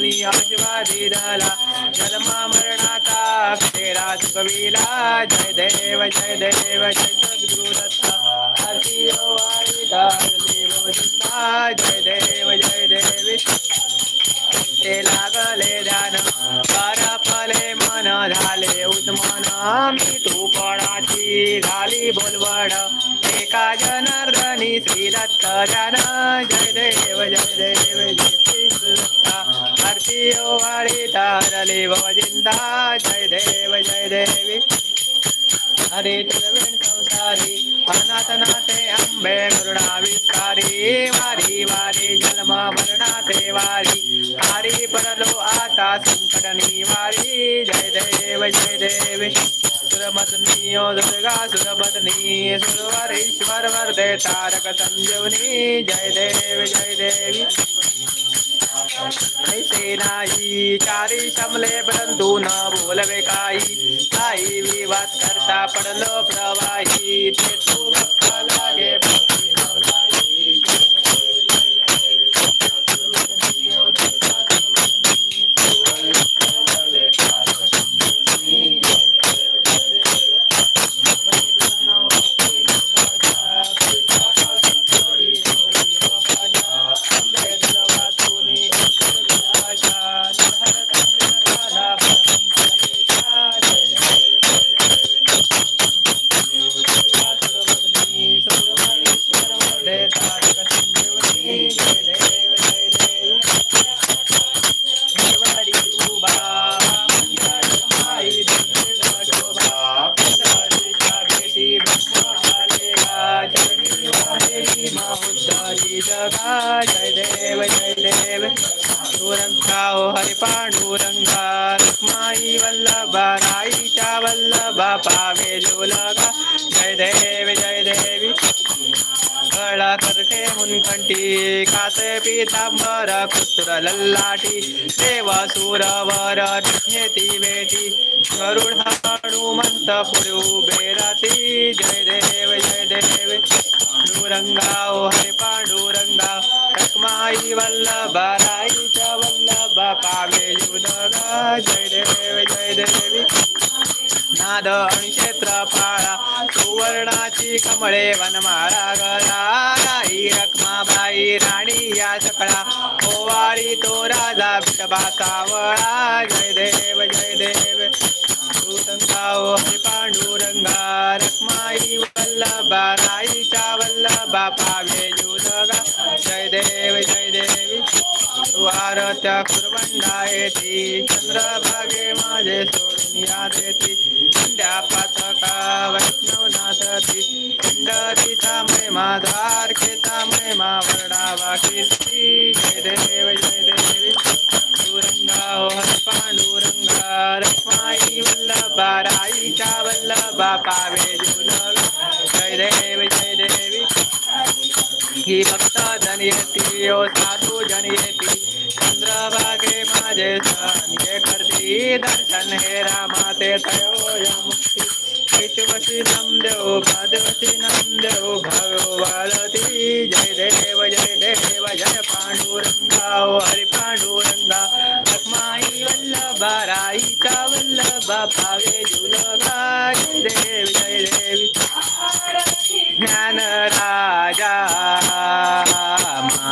दुनी जन्मा जय देव जय देव जय सद्गुरु दत्ता. आरती हो, जय देव जय देवी ते लागले ध्यान फले मन झाले उस्मान. मी तू पणाची बोलवड एका जनार्दनी श्री दत्त जन जय देव तारली भवजिंदा जय देव जय देवी हरे तुलवेण संसारी अनाथनाथे अंबे करुणा विस्तारी वारी वारी जन्म मरणाते वारी हरी परलो आता संकट निवारी जय देव जय देव सुरमदनी ओ दुर्गा सुरमदनी सुरवरीश्वर वरदे तारक संजीवनी जय देव जय देवी ऐसे नाही चारी शमले परंतु न बोलवे काही. काही विवाद करता पडलो प्रवाही. ते ओ हरि पांडुरंगा रुक्माई वल्लभा राईच्या वल्लभा पावे लगा जय देव जय देवी कळा करते मुनकंठी कासे पितांबर कुत्र लल्लाटी देव सुरवर घेती बेटी गरुड हनुमंत पुढे उभे राती जय देव जय देव पांडुरंगा ओ हरे पांडुरंगा पावे लगा जय देव जय देवी. नाद आणि क्षेत्र पाळा सुवर्णाची कमळे वनमाळा गळा. राई रखमाबाई राणी या सकळा. ओवाळी तो राजा विठबा सावळा जय देव जय देव. ओ पांडुरंगा रखमाई वल्लभा राईच्या वल्लभा पावे जुलगा जय देव जय देवी. वारत्या कुरवंडा येती चंद्रभागे माझे सोडून याद देती खंड्या पातका वैष्णवनाथती. खंडरीचा महिमा द्वारकेचा महिमा वर्णावा कीर्ती. जय देव जय देवी पांडुरंगा हो हर पांडुरंगा. रमाई वल्लभा राईच्या वल्लभा पावे जुना. ही भक्त जन येती ओ साधू जन येती चंद्रभागे माझे सन हे करती दर्शन हे रामा ते तयो मुक्ती. कैचवशी नम देव पादवशी नम देव भाव वाळती जय देव जय देव जय पांडुरंगा ओ हरि पांडुरंगा. लक्ष्माई वल्लभा राईचा वल्लभा पावे जुलगा. जय देव जय देवी. ज्ञान राजा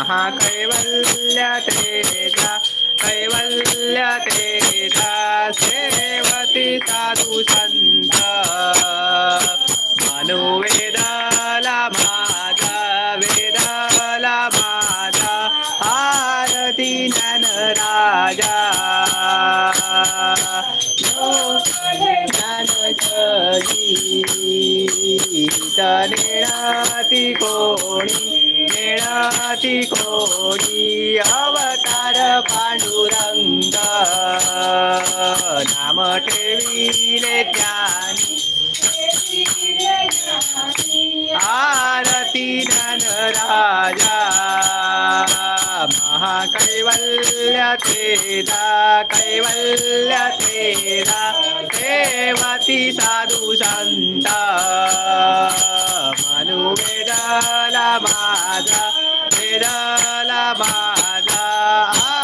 महाकैवल्य तेजा कैवल्य तेजा सेवती साधू संत। मनुवेदाला माता वेदाला माता आरती ज्ञान राजा गीता नेणाती कोणी नेणाती कोणी अवतार पांडुरंग. नाम ठेविले ज्ञानी आरती नन राजा. महाकैवल्य तेरा कैवल्य तेरा देवती साधु संता वेदाला माझा वेदाला माझा